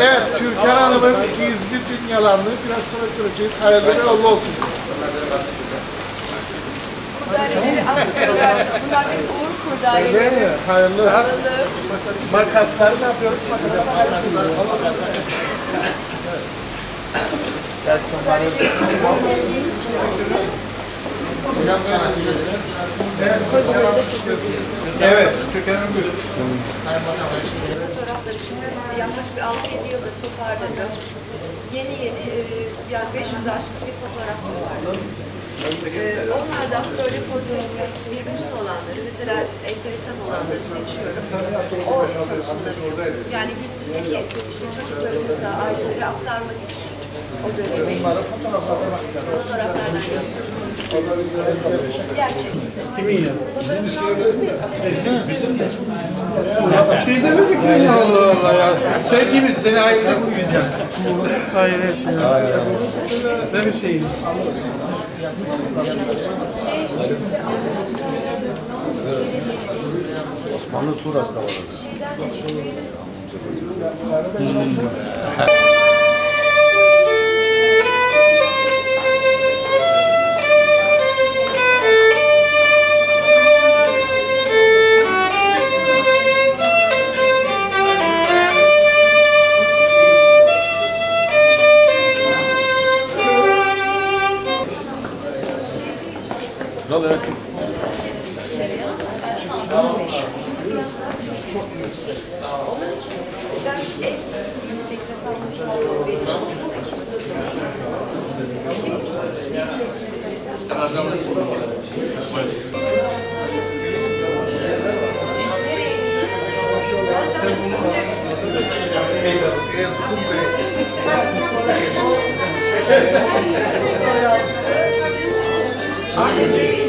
Evet, Türkan Hanım'ın gizli dünyalarını biraz sonra göreceğiz. Hayırlı uğurlu olsun. Kurdaleleri attılar. Bunlar benim uğur kurdaleleri. Hayırlı. Alalım. Makasları ne yapıyoruz? Evet, Türkan Hanım buyurun. Fotoğrafları şimdi yaklaşık bir 6-7 yıldır toparladım. Yeni yeni e, yani 500 aşkın bir fotoğrafım var. E, onlardan böyle konsepte birbirinin olanları, mesela enteresan olanları seçiyorum. O çalışmaları yapıyorum. Yani günümüzdeki işte çocuklarımıza, ailelere aktarmak için dönemi fotoğraflardan. Kimin ya? Fotoğrafını almıştım ya size. Şey demedik mi? Allah Allah ya. Sevgimiz seni ayrılık mı güzel? Hayır. Hayır. Ne bir şeyim? Osmanlı Turas da var. Şeyden Kral evet. Onun için güzel en yüksekte kalmış olduğu benim.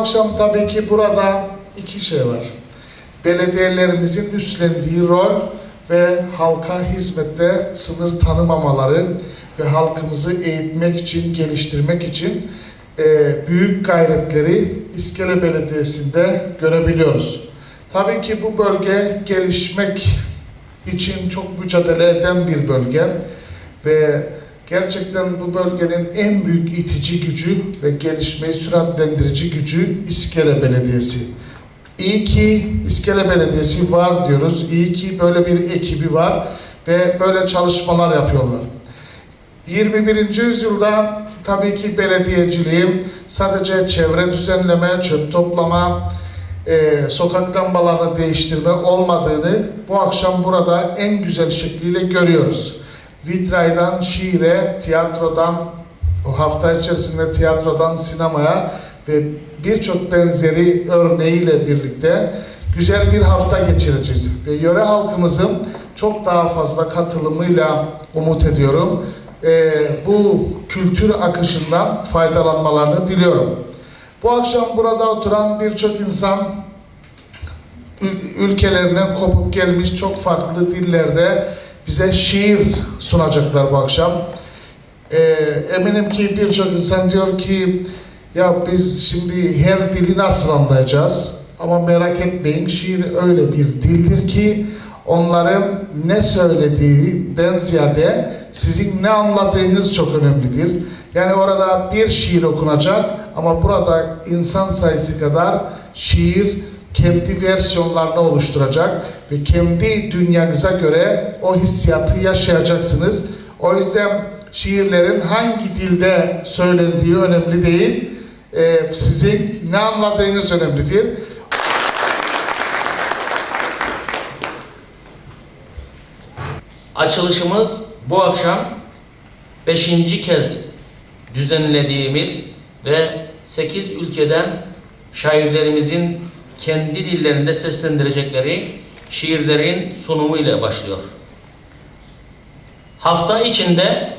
Akşam tabii ki burada iki şey var. Belediyelerimizin üstlendiği rol ve halka hizmette sınır tanımamaları ve halkımızı eğitmek için, geliştirmek için e, büyük gayretleri İskele Belediyesi'nde görebiliyoruz. Tabii ki bu bölge gelişmek için çok mücadele eden bir bölge ve gerçekten bu bölgenin en büyük itici gücü ve gelişmeyi süratlendirici gücü İskele Belediyesi. İyi ki İskele Belediyesi var diyoruz. İyi ki böyle bir ekibi var ve böyle çalışmalar yapıyorlar. 21. yüzyılda tabii ki belediyeciliğin sadece çevre düzenleme, çöp toplama, e, sokak lambalarını değiştirme olmadığını bu akşam burada en güzel şekliyle görüyoruz. Vitray'dan şiire, tiyatrodan, o hafta içerisinde tiyatrodan sinemaya ve birçok benzeri örneğiyle birlikte güzel bir hafta geçireceğiz. Ve yöre halkımızın çok daha fazla katılımıyla umut ediyorum. Ee, bu kültür akışından faydalanmalarını diliyorum. Bu akşam burada oturan birçok insan ül- ülkelerinden kopup gelmiş çok farklı dillerde bize şiir sunacaklar bu akşam. Ee, eminim ki birçok insan diyor ki ya biz şimdi her dili nasıl anlayacağız? Ama merak etmeyin şiir öyle bir dildir ki onların ne söylediğinden ziyade sizin ne anladığınız çok önemlidir. Yani orada bir şiir okunacak ama burada insan sayısı kadar şiir kendi versiyonlarını oluşturacak ve kendi dünyanıza göre o hissiyatı yaşayacaksınız. O yüzden şiirlerin hangi dilde söylendiği önemli değil. Ee, sizin ne anladığınız önemlidir. Açılışımız bu akşam beşinci kez düzenlediğimiz ve 8 ülkeden şairlerimizin kendi dillerinde seslendirecekleri şiirlerin sunumu ile başlıyor. Hafta içinde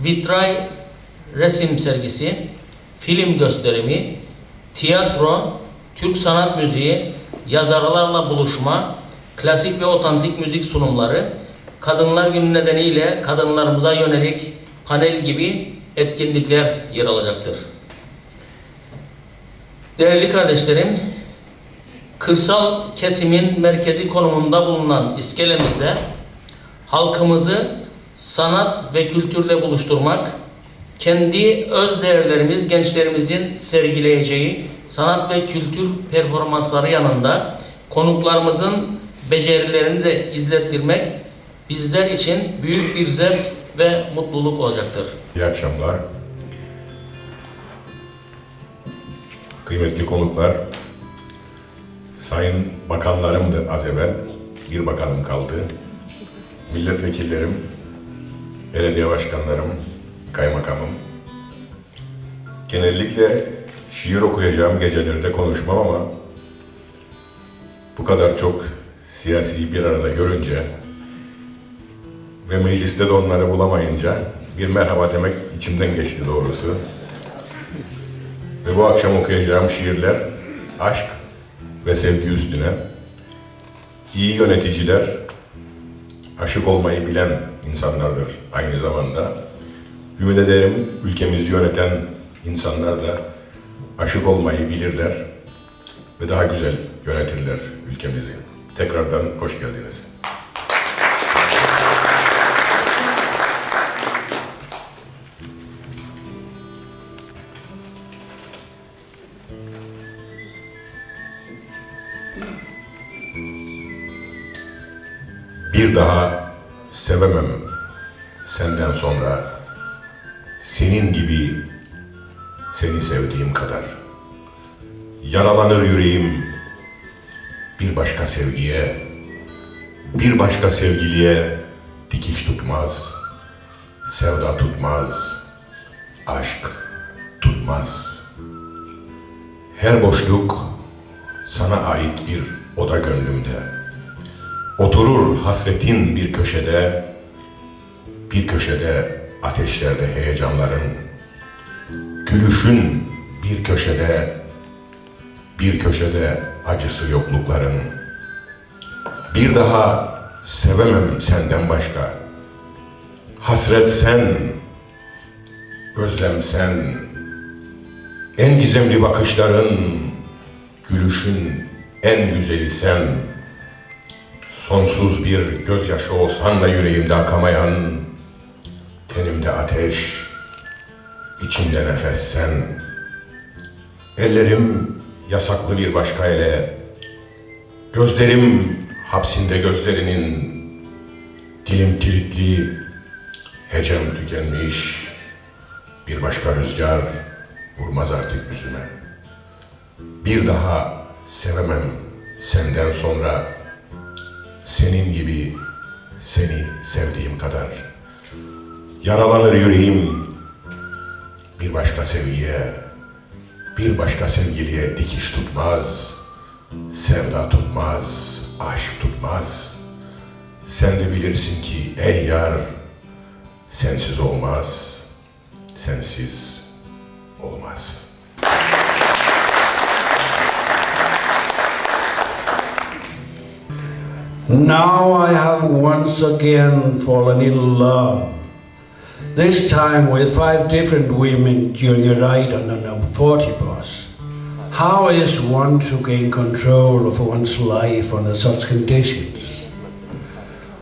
vitray resim sergisi, film gösterimi, tiyatro, Türk sanat müziği, yazarlarla buluşma, klasik ve otantik müzik sunumları, Kadınlar Günü nedeniyle kadınlarımıza yönelik panel gibi etkinlikler yer alacaktır. Değerli kardeşlerim, kırsal kesimin merkezi konumunda bulunan iskelemizde halkımızı sanat ve kültürle buluşturmak, kendi öz değerlerimiz gençlerimizin sergileyeceği sanat ve kültür performansları yanında konuklarımızın becerilerini de izlettirmek bizler için büyük bir zevk ve mutluluk olacaktır. İyi akşamlar. Kıymetli konuklar, sayın bakanlarımdı az evvel, bir bakanım kaldı. Milletvekillerim, belediye başkanlarım, kaymakamım. Genellikle şiir okuyacağım gecelerde konuşmam ama bu kadar çok siyasi bir arada görünce ve mecliste de onları bulamayınca bir merhaba demek içimden geçti doğrusu. Ve bu akşam okuyacağım şiirler aşk ve sevgi üstüne. İyi yöneticiler aşık olmayı bilen insanlardır aynı zamanda. Ümit ederim ülkemizi yöneten insanlar da aşık olmayı bilirler ve daha güzel yönetirler ülkemizi. Tekrardan hoş geldiniz. Bir daha sevemem senden sonra senin gibi seni sevdiğim kadar. Yaralanır yüreğim bir başka sevgiye, bir başka sevgiliye dikiş tutmaz, sevda tutmaz, aşk tutmaz. Her boşluk sana ait bir oda gönlümde. Oturur hasretin bir köşede, bir köşede ateşlerde heyecanların, gülüşün bir köşede, bir köşede acısı yoklukların. Bir daha sevemem senden başka. Hasret sen, özlem sen, en gizemli bakışların, gülüşün en güzeli sen. Sonsuz bir gözyaşı olsan da yüreğimde akamayan, tenimde ateş, içimde nefes sen. Ellerim yasaklı bir başka ele, gözlerim hapsinde gözlerinin, dilim kilitli, hecem tükenmiş, bir başka rüzgar vurmaz artık yüzüme. Bir daha sevemem senden sonra, senin gibi seni sevdiğim kadar. Yaralanır yüreğim bir başka sevgiye, Bir başka sevgiliye dikiş tutmaz, sevda tutmaz, aşk tutmaz. Sen de bilirsin ki ey yar, sensiz olmaz, sensiz olmaz. Now I have once again fallen in love. This time with five different women during a ride on a 40 bus. How is one to gain control of one's life under such conditions?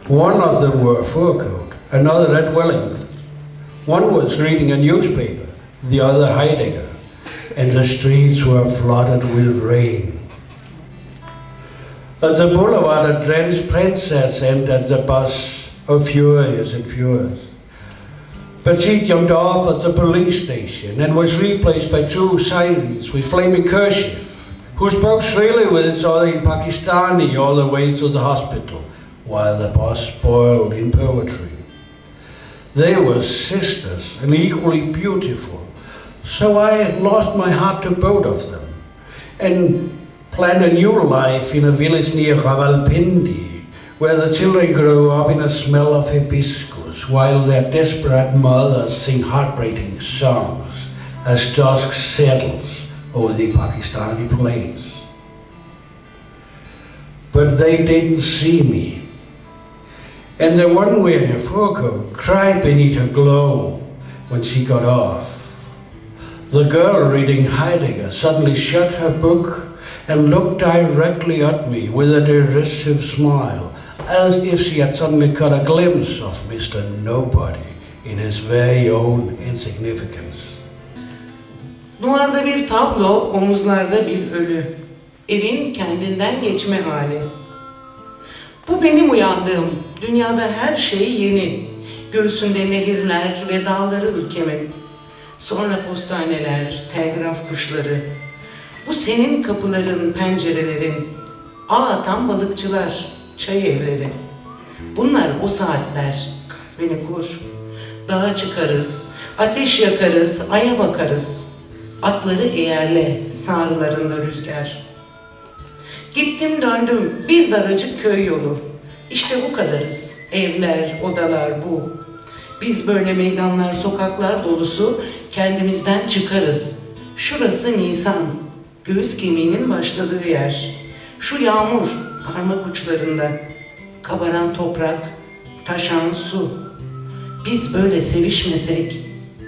One of them wore a fur coat, another at Wellington. One was reading a newspaper, the other Heidegger, and the streets were flooded with rain. At the boulevard, a drenched princess entered the bus, oh furious and furious. But she jumped off at the police station and was replaced by two sirens with flaming kerchief, who spoke shrilly with each other in Pakistani all the way to the hospital, while the bus boiled in poetry. They were sisters and equally beautiful, so I lost my heart to both of them. And planned a new life in a village near Rawalpindi, where the children grow up in a smell of hibiscus, while their desperate mothers sing heartbreaking songs as dusk settles over the Pakistani plains. But they didn't see me. And the one wearing a fur cried beneath her glow when she got off. The girl reading Heidegger suddenly shut her book and looked directly at me with a derisive smile, as if she had suddenly caught a glimpse of Mr. Nobody in his very own insignificance. Duvarda bir tablo, omuzlarda bir ölü. Evin kendinden geçme hali. Bu benim uyandığım. Dünyada her şey yeni. Göğsünde nehirler ve dağları ülkemin. Sonra postaneler, telgraf kuşları. Bu senin kapıların, pencerelerin. Ağ atan balıkçılar, çay evleri. Bunlar o saatler. Kalbini kur. Dağa çıkarız, ateş yakarız, aya bakarız. Atları eğerle, sağrılarında rüzgar. Gittim döndüm bir daracık köy yolu. İşte bu kadarız. Evler, odalar bu. Biz böyle meydanlar, sokaklar dolusu kendimizden çıkarız. Şurası Nisan, göğüs kemiğinin başladığı yer. Şu yağmur, parmak uçlarında. Kabaran toprak, taşan su. Biz böyle sevişmesek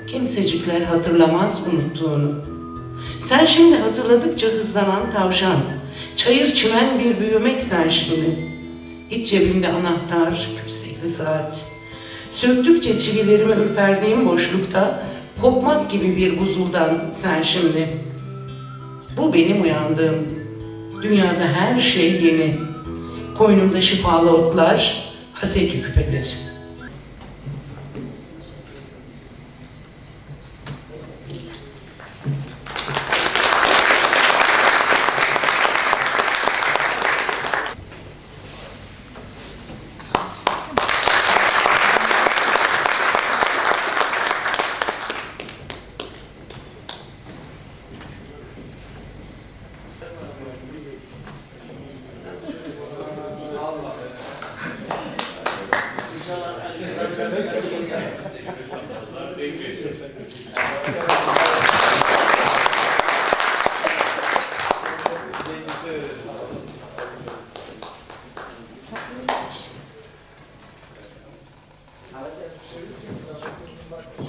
kimsecikler hatırlamaz unuttuğunu. Sen şimdi hatırladıkça hızlanan tavşan, çayır çimen bir büyümek sen şimdi. İç cebimde anahtar, köstekli saat. Söktükçe çivilerimi ürperdiğim boşlukta kopmak gibi bir buzuldan sen şimdi. Bu benim uyandığım. Dünyada her şey yeni. Koynumda şifalı otlar, haseki küpeler. Tatlıymış. Şimdi siz